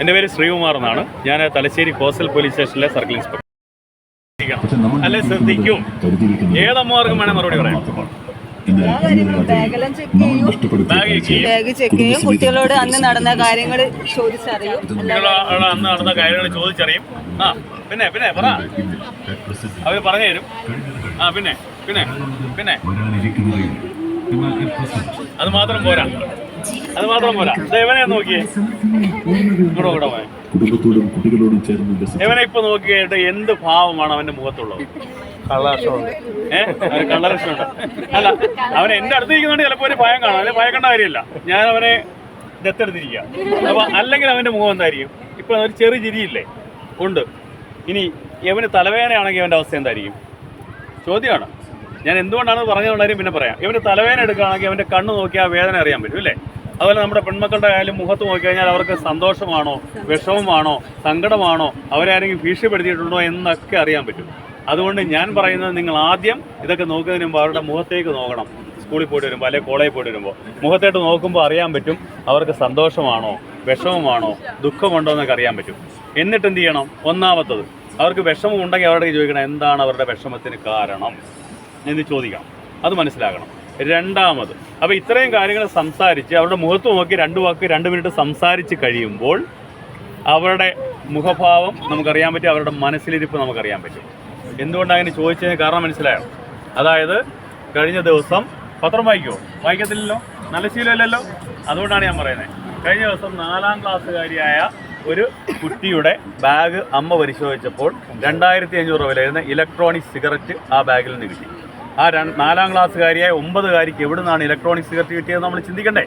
എന്റെ പേര് ശ്രീകുമാർ എന്നാണ്. ഞാൻ തലശ്ശേരി കോസ്റ്റൽ പോലീസ് സ്റ്റേഷനിലെ സർക്കിൾ ഇൻസ്പെക്ടർ. അല്ലെ ശ്രദ്ധിക്കും. ഏതമ്മമാർക്കും വേണേ മറുപടി പറയാം. കുട്ടികളോട് അന്ന് നടന്ന കാര്യങ്ങൾ ചോദിച്ചറിയും. കുട്ടികളോട് അന്ന് നടന്ന കാര്യങ്ങൾ ചോദിച്ചറിയും. ആ പിന്നെ പിന്നെ പറ. അവർ പറഞ്ഞു തരും ആ പിന്നെ പിന്നെ പിന്നെ. അത് മാത്രം പോരാ. അത് മാത്രം പോരാ. ദേ ഇവനെ നോക്കിയേ. കൂടെ പോയ. കുടുംബത്തോടും കുട്ടികളോടും ചേർന്ന് ഇവനെ ഇപ്പൊ നോക്കിയിട്ട് എന്ത് ഭാവമാണ് അവന്റെ മുഖത്തുള്ളത്? ഏഹ് കള്ളരക്ഷമുണ്ട് അല്ല അവൻ എന്റെ അടുത്ത് ഇരിക്കുന്നതുകൊണ്ട് ചിലപ്പോ ഒരു ഭയം കാണാം. അല്ലെ ഭയക്കേണ്ട കാര്യമില്ല. ഞാൻ അവനെ ദത്തെടുത്തിരിക്കുക അപ്പൊ അല്ലെങ്കിൽ അവന്റെ മുഖം എന്തായിരിക്കും? ഇപ്പൊ ഒരു ചെറിയ ചിരിയില്ലേ? ഉണ്ട്. ഇനി ഇവന് തലവേദനയാണെങ്കിൽ അവന്റെ അവസ്ഥ എന്തായിരിക്കും? ചോദ്യമാണ്. ഞാൻ എന്തുകൊണ്ടാണ് പറഞ്ഞത് കാര്യം പിന്നെ പറയാം. ഇവന് തലവേദന എടുക്കുകയാണെങ്കിൽ അവന്റെ കണ്ണ് നോക്കി ആ വേദന അറിയാൻ പറ്റും അല്ലേ? അതുപോലെ നമ്മുടെ പെൺമക്കളുടെ ആയാലും മുഖത്ത് നോക്കി കഴിഞ്ഞാൽ അവർക്ക് സന്തോഷമാണോ വിഷമമാണോ സങ്കടമാണോ അവരെ ആരെങ്കിലും ഭീഷണിപ്പെടുത്തിയിട്ടുണ്ടോ എന്നൊക്കെ അറിയാൻ പറ്റും. അതുകൊണ്ട് ഞാൻ പറയുന്നത് നിങ്ങൾ ആദ്യം ഇതൊക്കെ നോക്കുന്നതിന് മുമ്പ് അവരുടെ മുഖത്തേക്ക് നോക്കണം. സ്കൂളിൽ പോയിട്ട് വരുമ്പോൾ അല്ലെങ്കിൽ കോളേജിൽ പോയിട്ട് വരുമ്പോൾ മുഖത്തേട്ട് നോക്കുമ്പോൾ അറിയാൻ പറ്റും അവർക്ക് സന്തോഷമാണോ വിഷമമാണോ ദുഃഖമുണ്ടോ എന്നൊക്കെ അറിയാൻ പറ്റും. എന്നിട്ട് എന്ത് ചെയ്യണം? ഒന്നാമത്തത് അവർക്ക് വിഷമം ഉണ്ടെങ്കിൽ അവരുടെ ചോദിക്കണം എന്താണ് അവരുടെ വിഷമത്തിന് കാരണം എന്ന് ചോദിക്കണം. അത് മനസ്സിലാക്കണം. രണ്ടാമത്. അപ്പോൾ ഇത്രയും കാര്യങ്ങൾ സംസാരിച്ച് അവരുടെ മുഖത്ത് നോക്കി രണ്ട് വാക്ക് രണ്ട് മിനിറ്റ് സംസാരിച്ച് കഴിയുമ്പോൾ അവരുടെ മുഖഭാവം നമുക്കറിയാൻ പറ്റും അവരുടെ മനസ്സിലിരിപ്പ് നമുക്കറിയാൻ പറ്റും. എന്തുകൊണ്ടാണ് അങ്ങനെ ചോദിച്ചതിന് കാരണം മനസ്സിലായോ? അതായത് കഴിഞ്ഞ ദിവസം പത്രം വായിക്കുമോ വായിക്കത്തില്ലല്ലോ? നല്ല ശീലമല്ലല്ലോ? അതുകൊണ്ടാണ് ഞാൻ പറയുന്നത് കഴിഞ്ഞ ദിവസം നാലാം ക്ലാസ്സുകാരിയായ ഒരു കുട്ടിയുടെ ബാഗ് അമ്മ പരിശോധിച്ചപ്പോൾ രണ്ടായിരത്തി അഞ്ഞൂറ് രൂപ വിലയിരുന്ന ഇലക്ട്രോണിക് സിഗരറ്റ് ആ ബാഗിൽ നിന്ന് കിട്ടി. ആ നാലാം ക്ലാസ്സുകാരിയായ ഒമ്പതുകാരിക്ക് എവിടെ നിന്നാണ് ഇലക്ട്രോണിക് സിഗരറ്റ് കിട്ടിയത് നമ്മൾ ചിന്തിക്കണ്ടേ?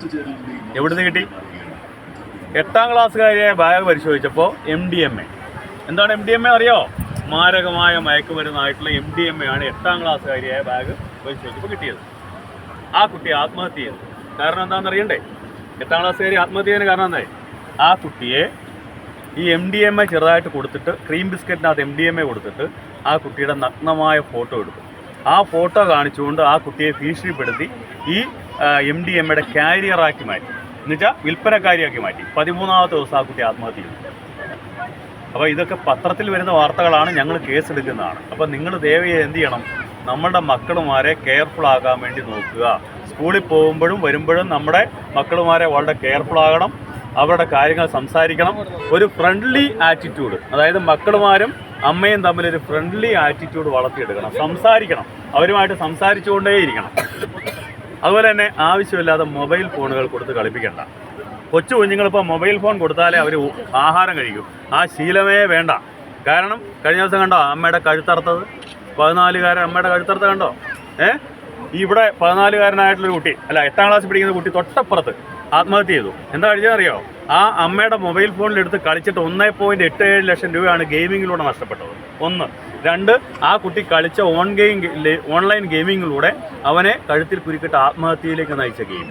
എവിടുന്ന് കിട്ടി? എട്ടാം ക്ലാസ്സുകാരിയായ ബാഗ് പരിശോധിച്ചപ്പോൾ എം ഡി എം എ എന്താണ് എം ഡി എം എ അറിയോ? മാരകമായ മയക്കുമരുന്നായിട്ടുള്ള എം ഡി എം എ ആണ് എട്ടാം ക്ലാസ്സുകാരിയായ ബാഗ് പരിശോധിച്ചപ്പോൾ കിട്ടിയത്. ആ കുട്ടി ആത്മഹത്യ ചെയ്തു. കാരണം എന്താണെന്ന് അറിയണ്ടേ? എട്ടാം ക്ലാസ്സുകാരി ആത്മഹത്യ ചെയ്യുന്ന കാരണം എന്തായി? ആ കുട്ടിയെ ഈ എം ഡി എം എ ചെറുതായിട്ട് കൊടുത്തിട്ട് ക്രീം ബിസ്ക്കറ്റിനകത്ത് എം ഡി എം എ കൊടുത്തിട്ട് ആ കുട്ടിയുടെ നഗ്നമായ ഫോട്ടോ എടുത്തു. ആ ഫോട്ടോ കാണിച്ചുകൊണ്ട് ആ കുട്ടിയെ ഭീഷണിപ്പെടുത്തി ഈ എം ഡി എം എയുടെ കാരിയറാക്കി മാറ്റി. എന്നുവെച്ചാൽ വിൽപ്പനക്കാരിയാക്കി മാറ്റി. പതിമൂന്നാമത്തെ ദിവസം ആ കുട്ടി ആത്മഹത്യ ചെയ്തു. അപ്പോൾ ഇതൊക്കെ പത്രത്തിൽ വരുന്ന വാർത്തകളാണ് ഞങ്ങൾ കേസെടുക്കുന്നതാണ്. അപ്പോൾ നിങ്ങൾ ദേവയെ എന്ത് ചെയ്യണം? നമ്മളുടെ മക്കളുമാരെ കെയർഫുൾ ആകാൻ വേണ്ടി നോക്കുക. സ്കൂളിൽ പോകുമ്പോഴും വരുമ്പോഴും നമ്മുടെ മക്കളുമാരെ വളരെ കെയർഫുൾ ആകണം. അവരുടെ കാര്യങ്ങൾ സംസാരിക്കണം. ഒരു ഫ്രണ്ട്ലി ആറ്റിറ്റ്യൂഡ് അതായത് മക്കളുമാരും അമ്മയും തമ്മിൽ ഒരു ഫ്രണ്ട്ലി ആറ്റിറ്റ്യൂഡ് വളർത്തിയെടുക്കണം. സംസാരിക്കണം. അവരുമായിട്ട് സംസാരിച്ചുകൊണ്ടേയിരിക്കണം. അതുപോലെ തന്നെ ആവശ്യമില്ലാതെ മൊബൈൽ ഫോണുകൾ കൊടുത്ത് കളിപ്പിക്കേണ്ട. കൊച്ചു കുഞ്ഞുങ്ങളിപ്പോൾ മൊബൈൽ ഫോൺ കൊടുത്താലേ അവർ ആഹാരം കഴിക്കും. ആ ശീലമേ വേണ്ട. കാരണം കഴിഞ്ഞ ദിവസം കണ്ടോ അമ്മയുടെ കഴുത്തറുത്തത്? പതിനാലുകാരൻ അമ്മയുടെ കഴുത്തറുത്ത കണ്ടോ? ഏ? ഇവിടെ പതിനാലുകാരനായിട്ടുള്ളൊരു കുട്ടി അല്ല എട്ടാം ക്ലാസ് പഠിക്കുന്ന കുട്ടി തൊട്ടപ്പുറത്ത്. ആത്മഹത്യ ചെയ്തു. എന്താ കഴിച്ചതറിയോ ആ അമ്മയുടെ മൊബൈൽ ഫോണിലെടുത്ത് കളിച്ചിട്ട് ഒന്നേ പോയിന്റ് എട്ട് ഏഴ് ലക്ഷം രൂപയാണ് ഗെയിമിങ്ങിലൂടെ നഷ്ടപ്പെട്ടത്. ഒന്ന്. രണ്ട് ആ കുട്ടി കളിച്ച ഓൺ ഗെയിം ഓൺലൈൻ ഗെയിമിങ്ങിലൂടെ അവനെ കഴുത്തിൽ കുരുക്കിട്ട് ആത്മഹത്യയിലേക്ക് നയിച്ച ഗെയിം.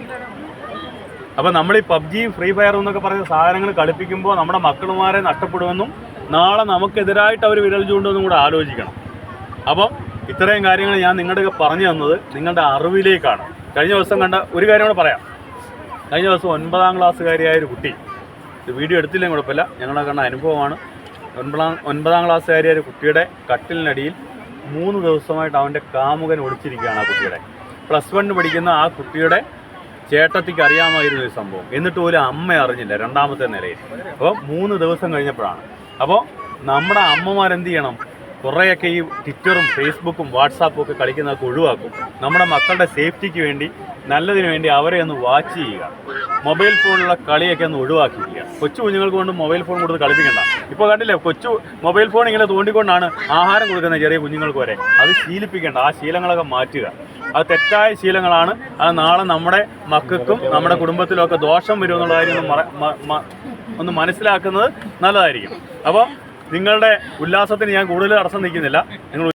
അപ്പോൾ നമ്മൾ ഈ പബ്ജി ഫ്രീ ഫയർ എന്നൊക്കെ പറയുന്ന സാധനങ്ങൾ കളിപ്പിക്കുമ്പോൾ നമ്മുടെ മക്കളുമാരെ നഷ്ടപ്പെടുമെന്നും നാളെ നമുക്കെതിരായിട്ട് അവർ വിരൽ ചൂണ്ടുമെന്നും കൂടെ ആലോചിക്കണം. അപ്പോൾ ഇത്രയും കാര്യങ്ങൾ ഞാൻ നിങ്ങളുടെ പറഞ്ഞു തന്നത് നിങ്ങളുടെ അറിവിലേക്കാണ്. കഴിഞ്ഞ ദിവസം കണ്ട ഒരു കാര്യം കൂടെ പറയാം. കഴിഞ്ഞ ദിവസം ഒൻപതാം ക്ലാസ്സുകാരിയായ ഒരു കുട്ടി. ഇത് വീഡിയോ എടുത്തില്ലേ കുഴപ്പമില്ല. ഞങ്ങളുടെ കണ്ട അനുഭവമാണ്. ഒൻപതാം ഒൻപതാം ക്ലാസ്സുകാരിയായ ഒരു കുട്ടിയുടെ കട്ടിലിനടിയിൽ മൂന്ന് ദിവസമായിട്ട് അവന്റെ കാമുകൻ ഒളിച്ചിരിക്കുകയാണ് ആ കുട്ടിയുടെ. പ്ലസ് വണ്ണിന് പഠിക്കുന്ന ആ കുട്ടിയുടെ ചേട്ടത്തിക്ക് അറിയാമായിരുന്നു ഈ സംഭവം. എന്നിട്ട് പോലും അമ്മ അറിഞ്ഞില്ല രണ്ടാമത്തെ നിലയിൽ. അപ്പോൾ മൂന്ന് ദിവസം കഴിഞ്ഞപ്പോഴാണ്. അപ്പോൾ നമ്മുടെ അമ്മമാരെന്ത് ചെയ്യണം? കുറേയൊക്കെ ഈ ട്വിറ്ററും ഫേസ്ബുക്കും വാട്സാപ്പും ഒക്കെ കളിക്കുന്നതൊക്കെ ഒഴിവാക്കും. നമ്മുടെ മക്കളുടെ സേഫ്റ്റിക്ക് വേണ്ടി നല്ലതിന് വേണ്ടി അവരെ ഒന്ന് വാച്ച് ചെയ്യുക. മൊബൈൽ ഫോണിലുള്ള കളിയൊക്കെ ഒന്ന് ഒഴിവാക്കിക്കുക. കൊച്ചു കുഞ്ഞുങ്ങൾക്ക് കൊണ്ട് മൊബൈൽ ഫോൺ കൊടുത്ത് കളിപ്പിക്കണ്ട. ഇപ്പോൾ കണ്ടില്ലേ കൊച്ചു മൊബൈൽ ഫോൺ ഇങ്ങനെ തോണ്ടിക്കൊണ്ടാണ് ആഹാരം കൊടുക്കുന്ന ചെറിയ കുഞ്ഞുങ്ങൾക്ക് വരെ. അത് ശീലിപ്പിക്കേണ്ട ആ ശീലങ്ങളൊക്കെ മാറ്റുക. അത് തെറ്റായ ശീലങ്ങളാണ്. അത് നാളെ നമ്മുടെ മക്കൾക്കും നമ്മുടെ കുടുംബത്തിലും ഒക്കെ ദോഷം വരുമെന്നുള്ള കാര്യം ഒന്ന് ഒന്ന് മനസ്സിലാക്കുന്നത് നല്ലതായിരിക്കും. അപ്പോൾ നിങ്ങളുടെ ഉല്ലാസത്തിന് ഞാൻ കൂടുതൽ തടസ്സം നിൽക്കുന്നില്ല. നിങ്ങൾ